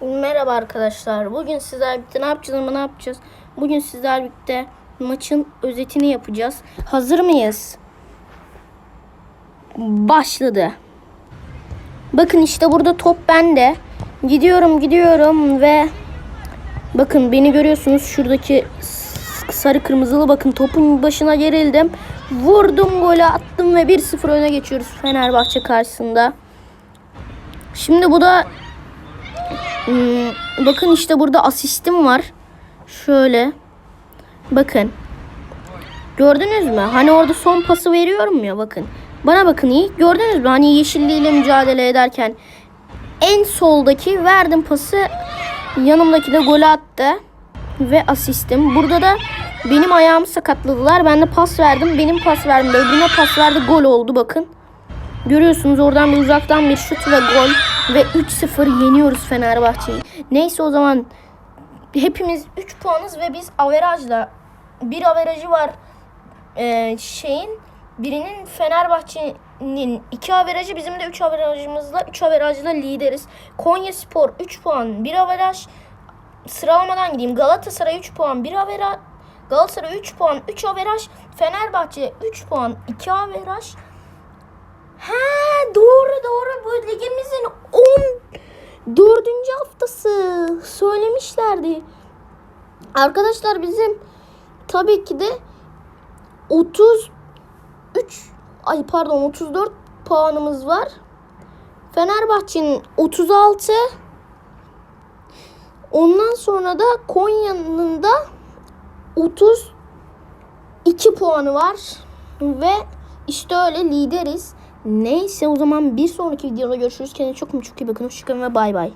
Merhaba arkadaşlar. Bugün sizler birlikte ne yapacağız ama ne yapacağız? Bugün sizler birlikte maçın özetini yapacağız. Hazır mıyız? Başladı. Bakın işte burada top bende. Gidiyorum gidiyorum ve bakın beni görüyorsunuz şuradaki sarı kırmızılı bakın topun başına gerildim. Vurdum golü attım ve 1-0 öne geçiyoruz Fenerbahçe karşısında. Şimdi bu da Hmm, bakın işte burada asistim var. Şöyle. Bakın. Gördünüz mü? Hani orada son pası veriyorum ya bakın. Bana bakın iyi. Gördünüz mü? Hani yeşilliyle mücadele ederken en soldaki verdim pası yanımdaki de gol attı ve asistim. Burada da benim ayağımı sakatladılar. Ben de pas verdim. Benim pas verdim. Öbürüne pas verdi. Gol oldu bakın. Görüyorsunuz oradan bir uzaktan bir şut ve gol ve 3-0 yeniyoruz Fenerbahçe'yi. Neyse o zaman hepimiz 3 puanız ve biz averajla bir averajı var ee, şeyin birinin Fenerbahçe'nin 2 averajı bizim de 3 averajımızla 3 averajla lideriz. Konya Spor 3 puan 1 averaj sıralamadan gideyim. Galatasaray 3 puan 1 averaj Galatasaray 3 puan 3 averaj Fenerbahçe 3 puan 2 averaj Ha doğru doğru söylemişlerdi. Arkadaşlar bizim tabii ki de 33 ay pardon 34 puanımız var. Fenerbahçe'nin 36 Ondan sonra da Konya'nın da 32 puanı var ve işte öyle lideriz. Neyse o zaman bir sonraki videoda görüşürüz. Kendinize çok çok iyi bakın. Hoşçakalın ve bay bay.